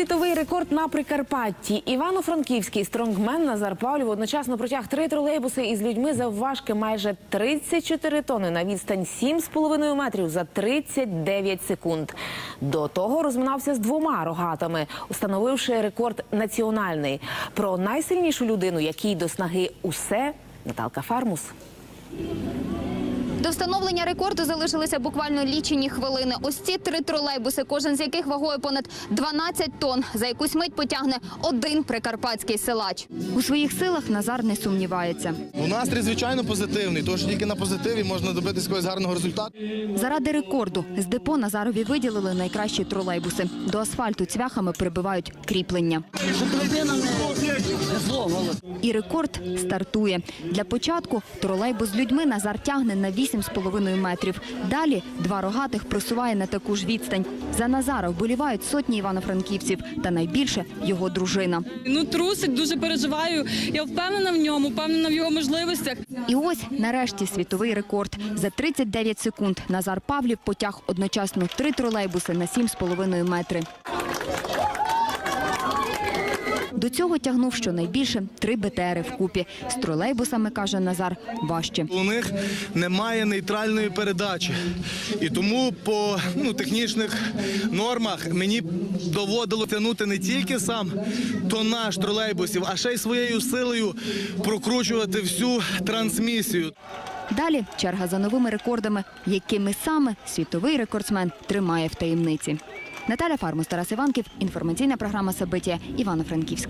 Світовий рекорд на Прикарпатті. Івано-Франківський стронгмен Назар Павлів одночасно протяг три тролейбуси із людьми завважки майже 34 тони на відстань 7,5 метрів за 39 секунд. До того розминався з двома рогатами, установивши рекорд національний. Про найсильнішу людину, якій до снаги усе, Наталка Фармус. До встановлення рекорду залишилися буквально лічені хвилини. Ось ці три тролейбуси, кожен з яких вагою понад 12 тонн. За якусь мить потягне один прикарпатський силач. У своїх силах Назар не сумнівається. У настрій звичайно позитивний, тож тільки на позитиві можна добитися якогось гарного результату. Заради рекорду з депо Назарові виділили найкращі тролейбуси. До асфальту цвяхами прибивають кріплення. І рекорд стартує. Для початку тролейбус з людьми Назар тягне на 8,5 метрів. Далі два рогатих просуває на таку ж відстань. За Назара вболівають сотні івано-франківців та найбільше його дружина. Ну, трусить, дуже переживаю. Я впевнена в ньому, впевнена в його можливостях. І ось нарешті світовий рекорд. За 39 секунд Назар Павлів потяг одночасно три тролейбуси на 7,5 метри. До цього тягнув щонайбільше три БТРи вкупі. З тролейбусами, каже Назар, важче. У них немає нейтральної передачі. І тому по ну, технічних нормах мені доводило тягнути не тільки сам тонаж тролейбусів, а ще й своєю силою прокручувати всю трансмісію. Далі черга за новими рекордами, якими саме світовий рекордсмен тримає в таємниці. Наталя Фармус, Тарас Іванків, інформаційна програма Сабиття, Івано-Франківськ.